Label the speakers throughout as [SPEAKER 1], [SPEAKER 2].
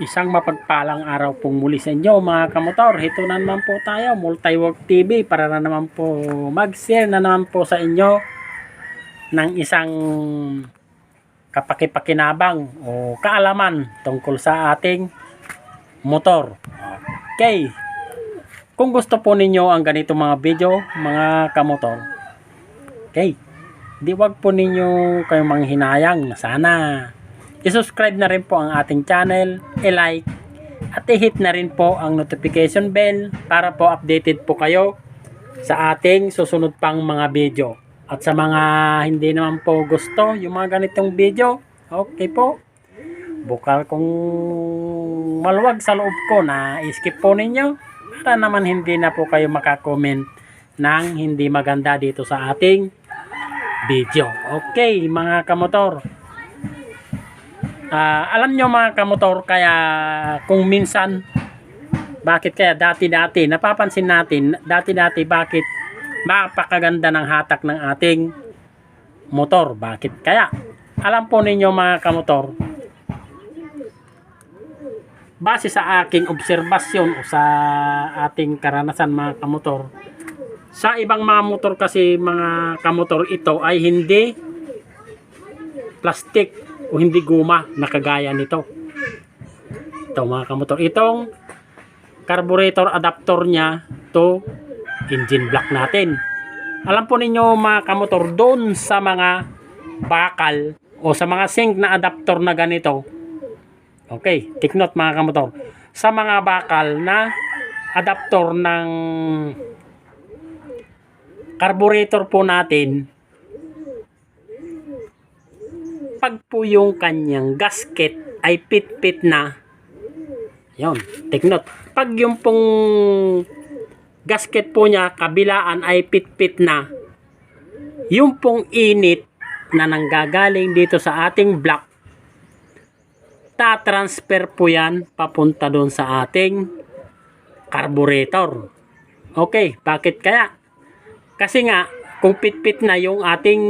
[SPEAKER 1] Isang mapagpalang araw pong muli sa inyo mga kamotor. Ito na naman po tayo, Multiwork TV para na naman po mag-share na naman po sa inyo ng isang kapakipakinabang o kaalaman tungkol sa ating motor. Okay. Kung gusto po ninyo ang ganito mga video, mga kamotor, okay, di wag po ninyo kayong manghinayang na sana i-subscribe na rin po ang ating channel, i-like, at i-hit na rin po ang notification bell para po updated po kayo sa ating susunod pang mga video. At sa mga hindi naman po gusto yung mga ganitong video, okay po. Bukal kung maluwag sa loob ko na skip po ninyo para naman hindi na po kayo makakomment ng hindi maganda dito sa ating video. Okay, mga kamotor. Ah, alam nyo mga kamotor, kaya kung minsan, bakit kaya dati-dati, napapansin natin, dati-dati bakit napakaganda ng hatak ng ating motor. Bakit kaya? Alam po ninyo mga kamotor, base sa aking obserbasyon o sa ating karanasan mga kamotor, sa ibang mga motor kasi mga kamotor ito ay hindi plastic o hindi guma na kagaya nito. Ito mga kamotor. Itong carburetor adapter niya to engine block natin. Alam po ninyo mga kamotor, doon sa mga bakal o sa mga sink na adapter na ganito. Okay, take note mga kamotor. Sa mga bakal na adapter ng carburetor po natin, pag po yung kanyang gasket ay pit-pit na, yun, take note. Pag yung pong gasket po niya, kabilaan ay pit-pit na, yung pong init na nanggagaling dito sa ating block, ta-transfer po yan papunta doon sa ating carburetor. Okay, bakit kaya? Kasi nga, kung pit-pit na yung ating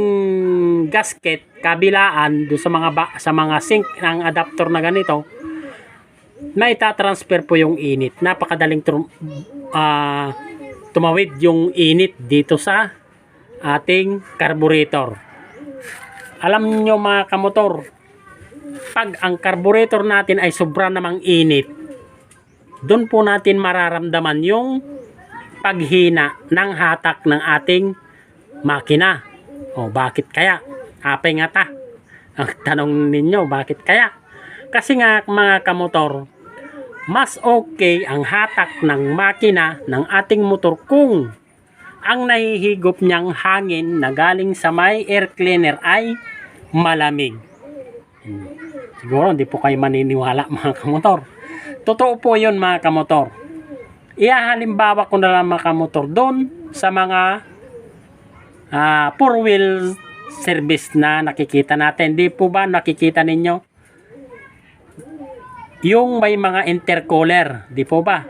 [SPEAKER 1] gasket kabilaan do sa mga ba, sa mga sink ng adapter na ganito may transfer po yung init. Napakadaling trum, ah, tumawid yung init dito sa ating carburetor. Alam nyo mga kamotor pag ang carburetor natin ay sobra namang init doon po natin mararamdaman yung paghina ng hatak ng ating makina. O bakit kaya? Apay nga ta. Ang tanong ninyo, bakit kaya? Kasi nga mga kamotor, mas okay ang hatak ng makina ng ating motor kung ang nahihigop niyang hangin na galing sa may air cleaner ay malamig. Hmm. Siguro hindi po kayo maniniwala mga kamotor. Totoo po yun mga kamotor. Iahalimbawa ko na lang mga kamotor doon sa mga ah four wheel service na nakikita natin. Di po ba nakikita ninyo? Yung may mga intercooler, di po ba?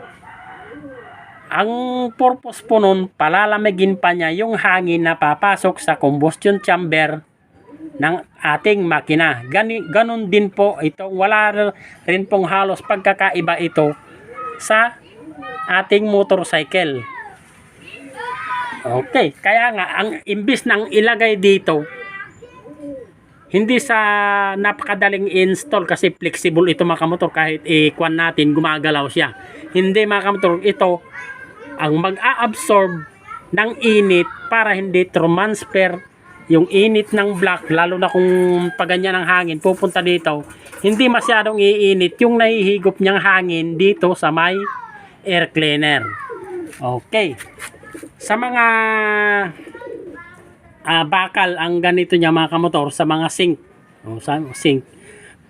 [SPEAKER 1] Ang purpose po nun, palalamigin pa niya yung hangin na papasok sa combustion chamber ng ating makina. Gani, ganun din po ito. Wala rin pong halos pagkakaiba ito sa ating motorcycle. Okay, kaya nga ang imbis nang ilagay dito hindi sa napakadaling install kasi flexible ito mga kamotor. Kahit i-kwan natin gumagalaw siya. Hindi mga kamotor, ito ang mag-a-absorb ng init para hindi transfer yung init ng block lalo na kung paganyan ng hangin pupunta dito hindi masyadong iinit yung nahihigop niyang hangin dito sa may air cleaner. Okay sa mga ah, bakal ang ganito niya mga kamotor sa mga sink. O, sa sink.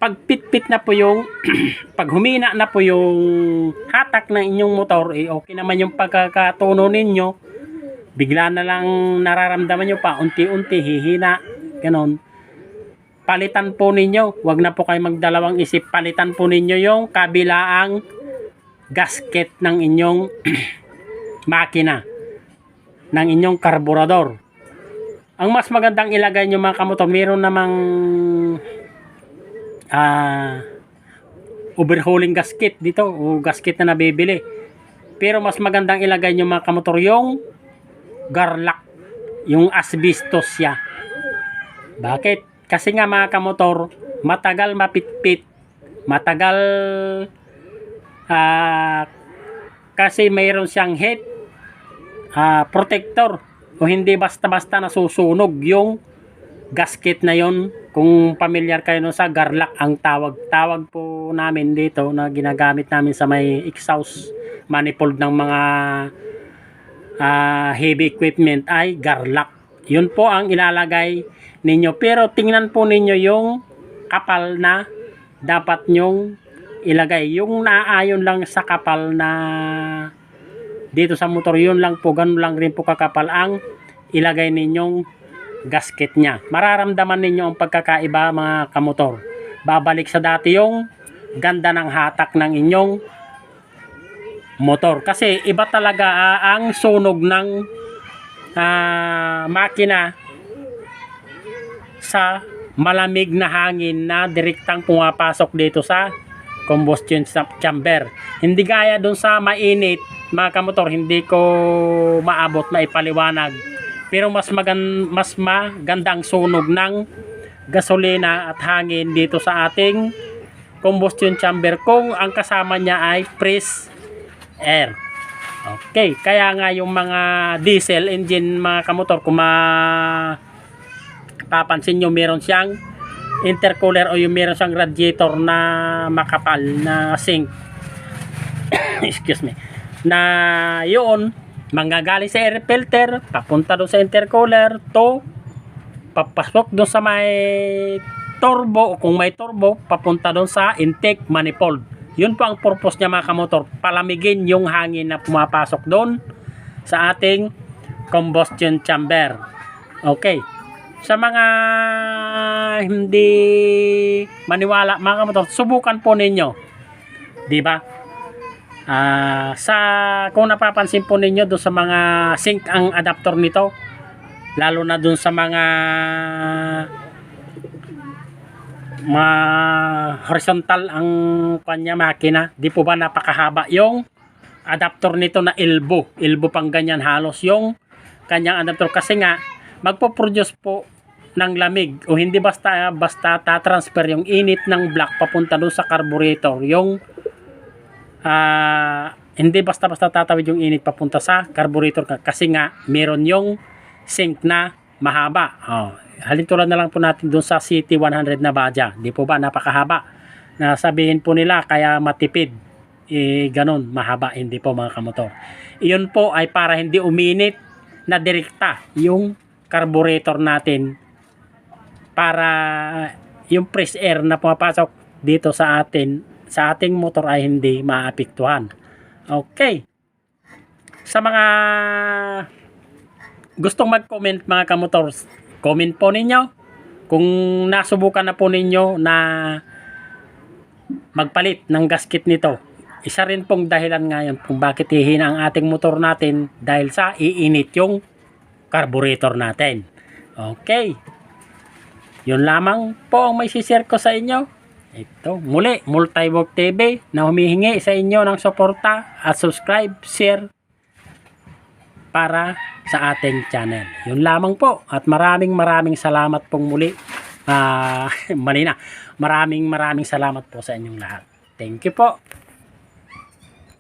[SPEAKER 1] Pag pitpit na po yung pag humina na po yung hatak ng inyong motor, eh okay naman yung pagkakatuno ninyo. Bigla na lang nararamdaman nyo pa, unti-unti hihina. Ganon. Palitan po ninyo. Huwag na po kayo magdalawang isip. Palitan po ninyo yung kabilaang gasket ng inyong makina ng inyong karburador. Ang mas magandang ilagay nyo mga kamotor, meron namang ah overhauling gasket dito o gasket na nabibili. Pero mas magandang ilagay nyo mga kamotor yung garlak, yung asbestos siya. Bakit? Kasi nga mga kamotor, matagal mapitpit, matagal ah kasi mayroon siyang head ah, protector. O hindi basta-basta nasusunog yung gasket na yon kung familiar kayo nun sa garlak ang tawag. Tawag po namin dito na ginagamit namin sa may exhaust manifold ng mga ah, heavy equipment ay garlak yun po ang ilalagay ninyo. Pero tingnan po ninyo yung kapal na dapat nyong ilagay. Yung naayon lang sa kapal na dito sa motor yun lang po ganun lang rin po kakapal ang ilagay ninyong gasket niya. Mararamdaman ninyo ang pagkakaiba mga kamotor. Babalik sa dati yung ganda ng hatak ng inyong motor. Kasi iba talaga ah, ang sunog ng ah, makina sa malamig na hangin na direktang pumapasok dito sa combustion chamber. Hindi gaya dun sa mainit, mga kamotor, hindi ko maabot maipaliwanag. Pero mas magan mas maganda ang sunog ng gasolina at hangin dito sa ating combustion chamber kung ang kasama niya ay fresh air. Okay, kaya nga yung mga diesel engine mga kamotor kung ma papansin nyo meron siyang intercooler o yung meron siyang radiator na makapal na sink. Excuse me. Na yun manggagaling sa air filter papunta doon sa intercooler to papasok doon sa may turbo kung may turbo papunta doon sa intake manifold. Yun po ang purpose niya mga kamotor. Palamigin yung hangin na pumapasok doon sa ating combustion chamber. Okay. Sa mga hindi maniwala mga kamotor, subukan po ninyo. 'Di ba? Ah, sa kung napapansin po ninyo do sa mga sink ang adapter nito, lalo na dun sa mga mga horizontal ang kanya makina, di po ba napakahaba yung adapter nito na elbow, elbow pang ganyan halos yung kanyang adapter kasi nga magpo-produce po ng lamig o hindi basta basta ta-transfer yung init ng block papunta doon sa carburetor. Yung ah, hindi basta basta tatawid yung init papunta sa carburetor ka- kasi nga meron yung sink na mahaba. Oh, halin tulad na lang po natin doon sa City 100 na Baja di po ba napakahaba? Na sabihin po nila kaya matipid. Eh ganun mahaba hindi po mga kamotor. Iyon po ay para hindi uminit na direkta yung carburetor natin para yung fresh air na pumapasok dito sa atin sa ating motor ay hindi maapektuhan. Okay. Sa mga gustong mag-comment mga kamotors, comment po ninyo kung nasubukan na po ninyo na magpalit ng gasket nito. Isa rin pong dahilan ngayon kung bakit hihina ang ating motor natin dahil sa iinit yung carburetor natin. Okay. Yun lamang po ang may share ko sa inyo. Ito, muli, Multiwork TV na humihingi sa inyo ng suporta at subscribe, share para sa ating channel. Yun lamang po at maraming maraming salamat pong muli. Ah, mali na. Maraming maraming salamat po sa inyong lahat. Thank you po.